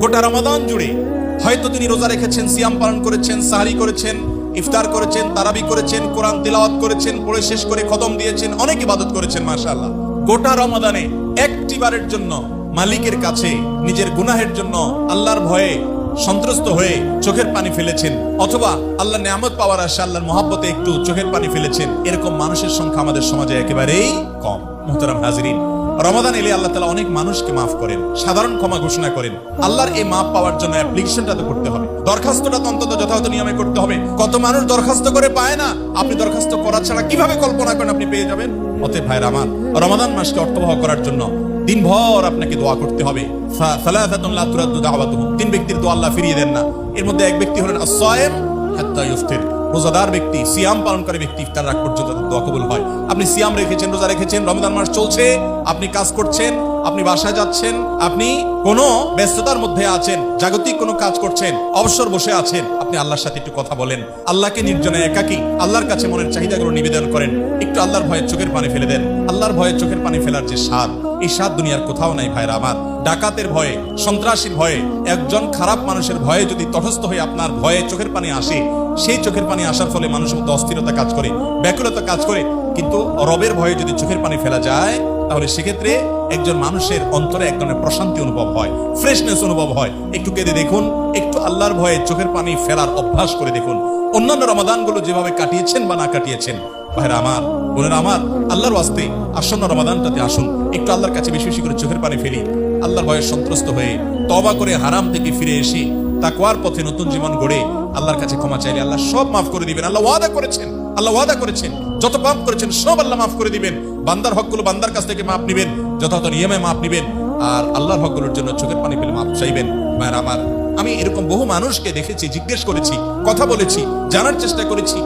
গোটা রমাদান জুড়ে হয়তো তিনি রোজা রেখেছেন, সিয়াম পালন করেছেন, সাহারি করেছেন, ইফতার করেছেন, তারাবি করেছেন, কোরআন তিলাওয়াত করেছেন, পড়ে শেষ করে খতম দিয়েছেন, অনেক ইবাদত করেছেন, মাশাআল্লাহ। গোটা রমাদানে একটি বারের জন্য মালিকের কাছে নিজের গুনাহের জন্য আল্লাহর ভয়ে সন্ত্রস্ত হয়ে চোখের পানি ফেলেছেন, অথবা আল্লাহ নিয়ামত পাওয়ার আশা আল্লাহর মহাব্বতে একটু চোখের পানি ফেলেছেন, এরকম মানুষের সংখ্যা আমাদের সমাজে একেবারেই কম। মোহতারাম হাজিরিন রমাদান এলে আল্লাহ তালা অনেক মানুষকে মাফ করেন, সাধারণ ক্ষমা ঘোষণা করেন। আল্লাহর এই মাফ পাওয়ার জন্য অ্যাপ্লিকেশনটা তো করতে হবে। দরখাস্তটা তো অন্তত যথাযথ নিয়মে করতে হবে। কত মানুষ দরখাস্ত করে পায় না? আপনি দরখাস্ত করা ছাড়া কীভাবে কল্পনা করেন আপনি পেয়ে যাবেন? অতএব ভাইরা আমার, রমাদান মাসকে অর্থবহ করার জন্য দিনভর আপনাকে দোয়া করতে হবে। তিন ব্যক্তির দোয়া আল্লাহ ফিরিয়ে দেন না। এর মধ্যে এক ব্যক্তি হলেন আস-সায়েম হাত্তা ইফতির রোজাদার ব্যক্তি, সিয়াম পালনকারী ব্যক্তি ইফতার রাখ পর্যন্ত দোয়া কবুল হয়। আপনি সিয়াম রেখেছেন, রোজা রেখেছেন, রমজান মাস চলছে, আপনি কাজ করছেন, আপনি বাসায় যাচ্ছেন, আপনি কোনো ব্যস্ততার মধ্যে আছেন, জাগতিক কোনো কাজ করছেন, অবসর বসে আছেন, আপনি আল্লাহর সাথে একটু কথা বলেন। আল্লাহকে নির্জনে একাকি, আল্লাহর কাছে মনের চাহিদাগুলো নিবেদন করেন, একটু আল্লাহর ভয়ে চোখের পানি ফেলে দেন। আল্লাহর ভয়ে চোখের পানি ফেলার যে স্বাদ এই স্বাদ দুনিয়ার কোথাও নাই ভাইরা আমার। ডাকাতের ভয়ে, সন্ত্রাসীর ভয়ে, একজন খারাপ মানুষের ভয়ে যদি তটস্থ হয়ে আপনার ভয়ে চোখের পানি আসে, সেই চোখের পানি আসার ফলে মানুষের মধ্যে অস্থিরতা কাজ করে, ব্যাকুলতা কাজ করে। কিন্তু রবের ভয়ে যদি চোখের পানি ফেলা যায়, তাহলে সেক্ষেত্রে একজন মানুষের অন্তরে এক ধরনের প্রশান্তি অনুভব হয় ফ্রেশনেস অনুভব হয়। একটু কেঁদে দেখুন, একটু আল্লাহর ভয়ে চোখের পানি ফেলার অভ্যাস করে দেখুন। অন্যান্য রমাদানগুলো যেভাবে কাটিয়েছেন বা না কাটিয়েছেন ভাইরা আমার আমার, আল্লাহর আসন্ন রমাদানটাতে আসুন। একটু আল্লাহর কাছে বেশি বেশি করে চোখের পানি ফেলি। আল্লাহর ভয়ে সন্ত্রস্ত হয়ে তবা করে হারাম থেকে ফিরে এসে তাকওয়ার পথে নতুন জীবন গড়ে আল্লাহর কাছে ক্ষমা চাইলে আল্লাহ সব মাফ করে দিবেন। আল্লাহ ওয়াদা করেছেন, আল্লাহ ওয়াদা করেছেন। যত পাপ করেছেন, সব আল্লাহ মাফ করে দিবেন। বান্দার হকগুলো বান্দার কাছ থেকে মাপ নিবেন, যথাযথ নিয়মে মাপ নিবেন। আর আল্লাহর হকগুলোর জন্য চোখের পানি পেলে মাপ চাইবেন। মায়ের আমার, আমি এরকম বহু মানুষকে দেখেছি, জিজ্ঞেস করেছি, কথা বলেছি, জানার চেষ্টা করেছি,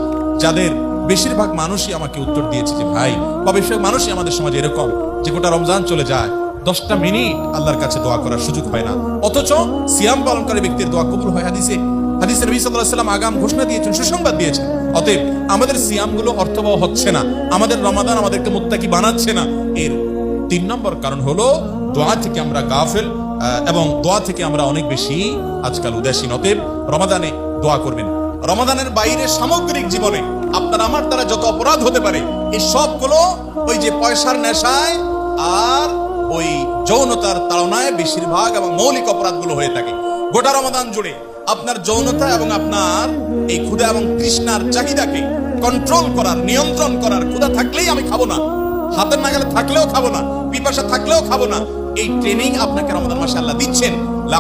যাদের বেশিরভাগ মানুষই আমাকে উত্তর দিয়েছে যে, ভাই, বা বেশিরভাগ মানুষই আমাদের সমাজে এরকম যে গোটা রমজান চলে যায়, দশটা মিনিট আল্লাহর কাছে দোয়া করার সুযোগ হয় না। অথচ সিয়াম পালনকারী ব্যক্তির দোয়া কবুল হয় হাদিসে। হাদিসে নবী সাল্লাম আগাম ঘোষণা দিয়েছেন, সুসংবাদ দিয়েছেন। অতএব আমাদের সিয়ামগুলো অর্থবহ হচ্ছে না। আমাদের রমাদান আমাদেরকে মুত্তাকি বানাচ্ছে না। এর তিন নম্বর কারণ হলো দোয়া থেকে আমরা গাফেল এবং দোয়া থেকে আমরা অনেক বেশি আজকাল উদাসীন। অতএব রমাদানে দোয়া করবেন। রমাদানের বাইরে সামগ্রিক জীবনে আপনার আমার দ্বারা যত অপরাধ হতে পারে এই সবগুলো ওই যে পয়সার নেশায় আর ওই যৌনতার তাড়নায় বেশিরভাগ এবং মৌলিক অপরাধগুলো হয়ে থাকে। গোটা রমাদান জুড়ে আপনার যৌনতা এবং আপনার এই ক্ষুধা এবং তৃষ্ণার চাহিদাকে কন্ট্রোল করার, নিয়ন্ত্রণ করার ক্ষুধা থাকলেই আমি খাব না। হাতের নাগালে থাকলেও খাব না, পিপাসা থাকলেও খাব না। এই ট্রেনিং আপনাকে রমাদান মাসে আল্লাহ দিচ্ছেন।